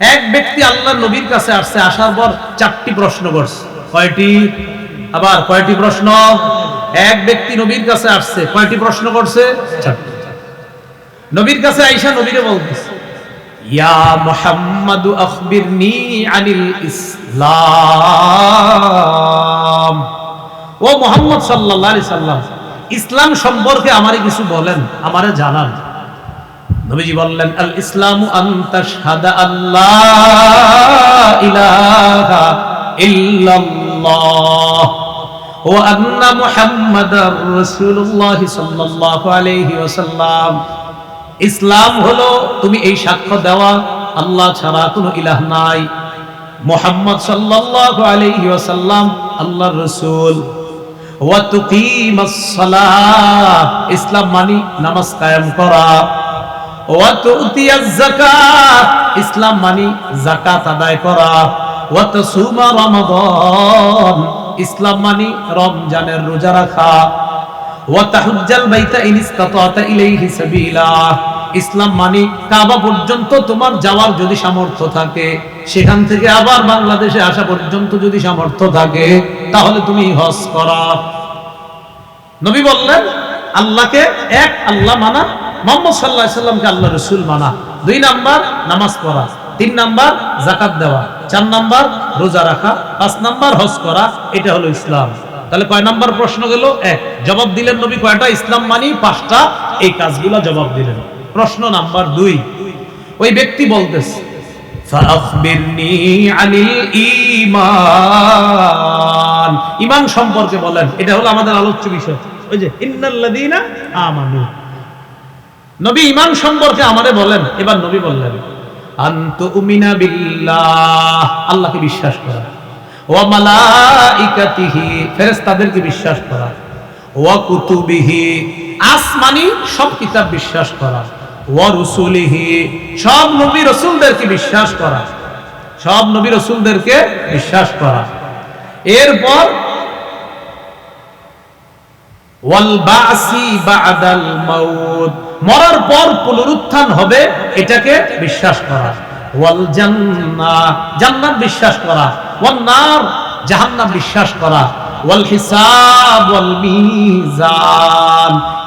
এক ব্যক্তি আল্লাহ নবীর কাছে আসছে, আসার পর চারটি প্রশ্ন করছে। কয়টি? আবার কয়টি প্রশ্ন? এক ব্যক্তি নবীর কাছে আসছে, কয়টি প্রশ্ন করছে? নবীর কাছে আইসা নবীরে বলতেছে ইসলাম সম্পর্কে আমারে কিছু বলেন, আমারে জানান। নবীজি বললেন, আল ইসলাম আল্লাহ ইলাহা ওয়া আন্না মুহাম্মাদার রাসূলুল্লাহ সাল্লাল্লাহু আলাইহি ওয়াসাল্লাম। ইসলাম হলো তুমি এই সাক্ষ্য দেওয়া, আল্লাহ ছাড়া কোনো ইলাহ নাই। মুহাম্মদ সাল্লাল্লাহু আলাইহি ওয়াসাল্লাম আল্লাহর রাসূল। ওয়া তুকিমাস সালাহ। ইসলাম মানে নামাজ কায়েম করা। ইসলাম মানে যাকাত আদায় করা। ইসলাম মানে রমজানের রোজা রাখা। ইসলাম মানে কাবা পর্যন্ত তোমার যাওয়ার যদি সামর্থ্য থাকে, সেখান থেকে আবার বাংলাদেশে আসা পর্যন্ত যদি সামর্থ্য থাকে, তাহলে তুমি হজ করা। নবী বললেন, আল্লাহকে এক আল্লাহ মানা মোহাম্মদ সাল্লাহ সাল্লামকে আল্লাহ রসুল মানা। দুই নাম্বার, নামাজ পড়া। তিন নাম্বার জাকাত দেওয়া। চার নাম্বার, রোজা রাখা। পাঁচ নাম্বার, হজ করা। এটা হলো ইসলাম। তাহলে কয় নাম্বার প্রশ্ন গেল? এক। জবাব দিলেন নবী, কয়টা? ইসলাম মানি পাঁচটা। এই কাজগুলো জবাব দিলেন। প্রশ্ন নাম্বার দুই। ওই ব্যক্তি বলতেছে ইমান সম্পর্কে বলেন। এটা হলো আমাদের আলোচ্য বিষয়। ওই যে ইন্নাল্লাদিনা আমানু। নবী ইমান সম্পর্কে আমারে বলেন এবার নবী বললেন আন্তু উমিনা বিল্লাহ। আল্লাহকে বিশ্বাস করা। মালাইকাতিহি ফেরেশতাদেরকে বিশ্বাস করা। ওয়া কুতুবিহি আসমানি সব কিতাব বিশ্বাস করা। ওয়া রুসুলিহি সব নবী রসুলদেরকে বিশ্বাস করা। সব নবী রসুলদেরকে বিশ্বাস করা। এরপর মরার পর পুনরুত্থান হবে, এটাকে বিশ্বাস করা। জান্নাত বিশ্বাস করা। নার বিশ্বাস করা।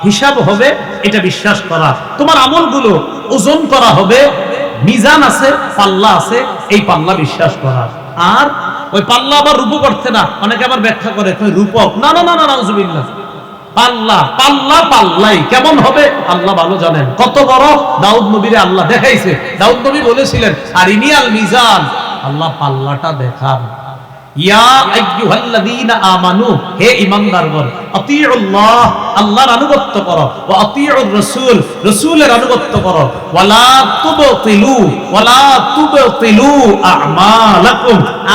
হিসাব হবে, এটা বিশ্বাস করা। তোমার আমলগুলো ওজন করা হবে, মিজান আছে, পাল্লা আছে, এই পাল্লা বিশ্বাস করা। আর ওই পাল্লা আবার রূপক করতে না, অনেকে আবার ব্যাখ্যা করে রূপক? না না না না নাউজুবিল্লাহ পাল্লা পাল্লা, পাল্লাই। কেমন হবে? আল্লাহ ভালো জানেন। কত বড়? দাউদ নবীরে আল্লাহ দেখাইছে। দাউদ নবী বলেছিলেন আর ইনিয়াল মিজান। আল্লাহ পাল্লাটা দেখান। আনুগত্য করো।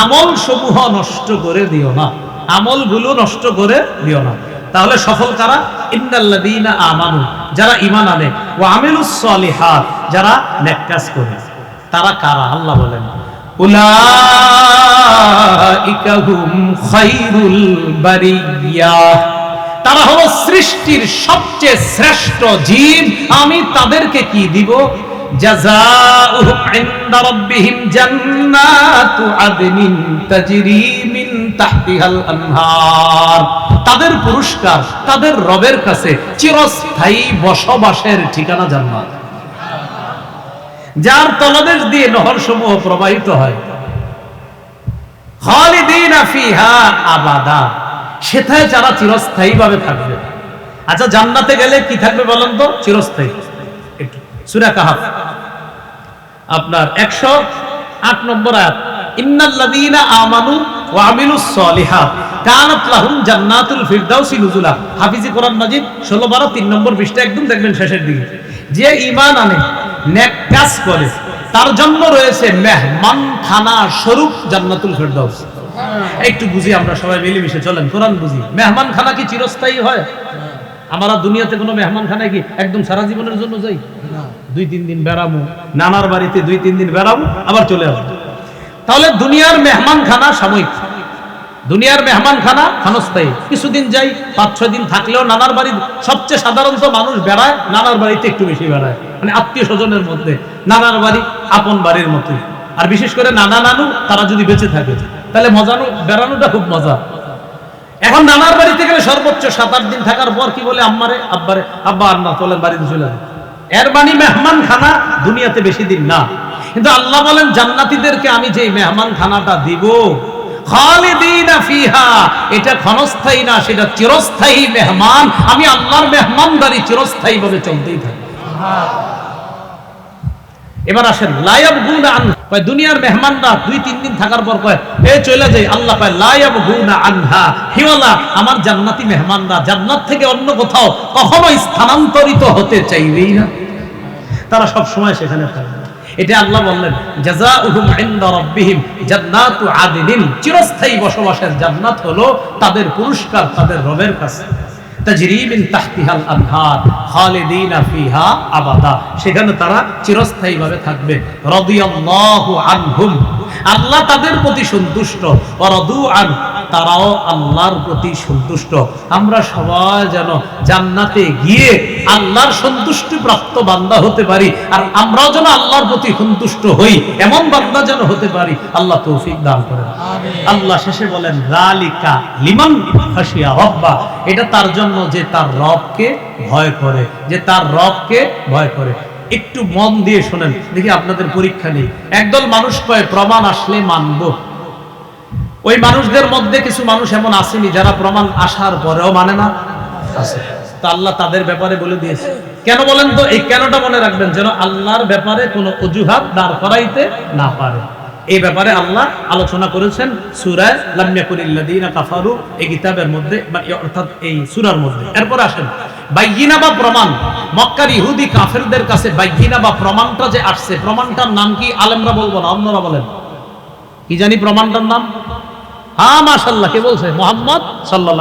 আমল সমূহ নষ্ট করে দিও না। আমলগুলো নষ্ট করে দিও না। তাহলে সফল কারা? ইন্নাল্লাযীনা আমানু, যারা ঈমান আনে, ওয়া আমিলুস সলিহাত, যারা নেক কাজ করে। তারা কারা? আল্লাহ বলেন, উলাইকা হুম খায়রুল বারিয়া। তারা হলো সৃষ্টির সবচেয়ে শ্রেষ্ঠ জীব। আমি তাদেরকে কি দিব? জাযাউহুম ইনদা রাব্বিহিম জান্নাতু আদনিন তাজরি মিন তাহতিহাল আনহার। তাদের পুরস্কার, তাদের রবের কাছে চিরস্থায়ী বসবাসের ঠিকানা জান্নাত। যার তলদেশ দিয়ে নহর সমূহ প্রবাহিত হয়। সেথায় যারা চিরস্থায়ী ভাবে থাকবে। আচ্ছা জান্নাতে গেলে কি থাকবে বলেন তো? চিরস্থায়ী। সূরা আপনার 108 নম্বর আয়াত, ইন্নাল্লাযীনা আমানু ওয়া সলিহাত। কানাত লাহুম জান্নাতুল ফিরদাউসি নুজুলা। হাফিজি কোরআন মাজিদ 16 12 3 নম্বর পৃষ্ঠা একদম দেখবেন শেষের দিকে। যে ঈমান আনে নেক কাজ করে তার জন্য রয়েছে মেহমান খানা স্বরূপ জান্নাতুল ফিরদাউস। একটু বুঝি আমরা সবাই মিলেমিশে চলেন কোরআন বুঝি। মেহমান খানা কি চিরস্থায়ী হয়? আমরা দুনিয়াতে কোনো মেহমান খানায় কি একদম সারা জীবনের জন্য যাই? দুই তিন দিন বেড়ামু নানার বাড়িতে দুই তিন দিন বেড়ামু আবার চলে আসব। তাহলে দুনিয়ার মেহমান খানা সাময়িক। দুনিয়ার মেহমান খানা ক্ষণস্থায়ী। কিছুদিন যাই, পাঁচ, ছয় দিন থাকলেও নানার বাড়ি সবচেয়ে সাধারণত মানুষ বেড়ায়, নানার বাড়িতে একটু বেশি বেড়ায় মানে আত্মীয় স্বজনের মধ্যে, নানার বাড়ি আপন বাড়ির মতোই। আর বিশেষ করে নানা নানু, তারা যদি বেঁচে থাকে, তাহলে মজানো, বেড়ানোটা খুব মজা। এখন নানার বাড়িতে গেলে সর্বোচ্চ সাত, আট দিন থাকার পর কি বলে, আম্মারে, আব্বারে, আব্বা আর না চলেন, বাড়িতে চলে যান এর মানে মেহমান খানা দুনিয়াতে বেশি দিন না। কিন্তু আল্লাহ বলেন, জান্নাতীদেরকে আমি যে মেহমান খানাটা দিব এটা ক্ষণস্থায়ী না, সেটা চিরস্থায়ী মেহমান। আমি আল্লাহর মেহমানদারি চিরস্থায়ী চলতেই থাকি। এবার আসেন দুনিয়ার মেহমানরা দুই, তিন দিন থাকার পর কয় এ চলে যাই, আল্লাহ আনহা। আমার জান্নাতি মেহমানরা, জান্নাত থেকে অন্য কোথাও কখনো স্থানান্তরিত হতে চাইবেই না। তারা সব সময় সেখানে থাকবে এটা আল্লাহ বললেন, জাযাউহুম ইনদা রাব্বিহিম জান্নাতু আদনিন। চিরস্থায়ী বসবাসের জান্নাত হলো তাদের পুরস্কার, তাদের রবের কাছে। তাজরিবিন তাহতিহাল আনহার, খালিদিনা ফিহা আবাদা। সেখানে তারা চিরস্থায়ীভাবে থাকবে। রাদিয়াল্লাহু আনহুম। আল্লাহ তাদের প্রতি সন্তুষ্ট। আন তারাও আল্লাহর প্রতি সন্তুষ্ট। আমরা সবাই যেন জান্নাতে গিয়ে আল্লাহর সন্তুষ্টি প্রাপ্ত বান্দা হতে পারি আর আমরাও যেন আল্লাহর প্রতি সন্তুষ্ট হই এমন বান্দা যেন হতে পারি আল্লাহ তৌফিক দান করেন। আল্লাহ শেষে বলেন রালিকা লিমান হাসিয়া রব্বা। এটা তার জন্য যে তার রবকে ভয় করে যে তার রবকে ভয় করে। একটু মন দিয়ে শোনেন, দেখি আপনাদের পরীক্ষা নেই। একদল মানুষ কয়, প্রমাণ আসলে মানবো। ওই মানুষদের মধ্যে কিছু মানুষ এমন আসেনি যারা প্রমাণ আসার পরেও মানে না। আল্লাহ তাদের ব্যাপারে বলে দিয়েছে। কেন বলেন তো? এই কেনটা মনে রাখবেন যেন আল্লাহর ব্যাপারে কোনো অজুহাত দাঁড় করাইতে না পারে। এই ব্যাপারে আল্লাহ আলোচনা করেছেন সুরায় লামিয়াকুলিল্লাদিনা কাফারু, এই কিতাবের মধ্যে অর্থাৎ এই সুরার মধ্যে। এরপর আসেন। বাইয়িনা বা প্রমাণ? মক্কার ইহুদি কাফেরদের কাছে বাইয়িনা বা প্রমাণটা যে আসছে, প্রমাণটার নাম কি? আলেমরা বলব না, অন্যরা বলেন। কি জানি প্রমাণটার নাম? হ্যাঁ মাশাল্লাহ কে বলছে? মোহাম্মদ সাল্লাহ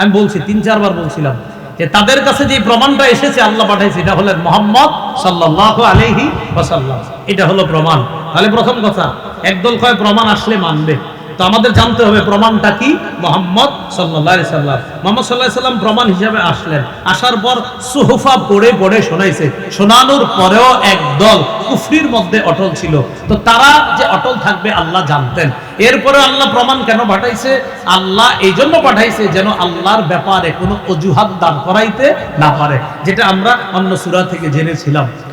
আমি বলছি, তিন, চারবার বলছিলাম যে তাদের কাছে যে প্রমাণটা এসেছে, আল্লাহ পাঠাইছে, এটা হলেন মোহাম্মদ সাল্লাহ আলহি ওয়াসাল্লাম। এটা হলো প্রমাণ। তাহলে প্রথম কথা, একদল কয় প্রমাণ আসলে মানবে। তো আমাদের জানতে হবে প্রমাণটা কি? মোহাম্মদ সাল্লাহ সাল্লাম। মোহাম্মদ সাল্লাহ সাল্লাম প্রমাণ হিসাবে আসলেন। আসার পর সুহুফা পড়ে পড়ে শোনাইছে। শোনানোর পরেও একদল কুফরির মধ্যে অটল ছিল। তো তারা যে অটল থাকবে আল্লাহ জানতেন। এরপরে আল্লাহ প্রমাণ কেন পাঠাইছে? আল্লাহ এই জন্য পাঠাইছে যেন আল্লাহর ব্যাপারে কোনো অজুহাত দান করাইতে না পারে, যেটা আমরা অন্য সুরা থেকে জেনেছিলাম।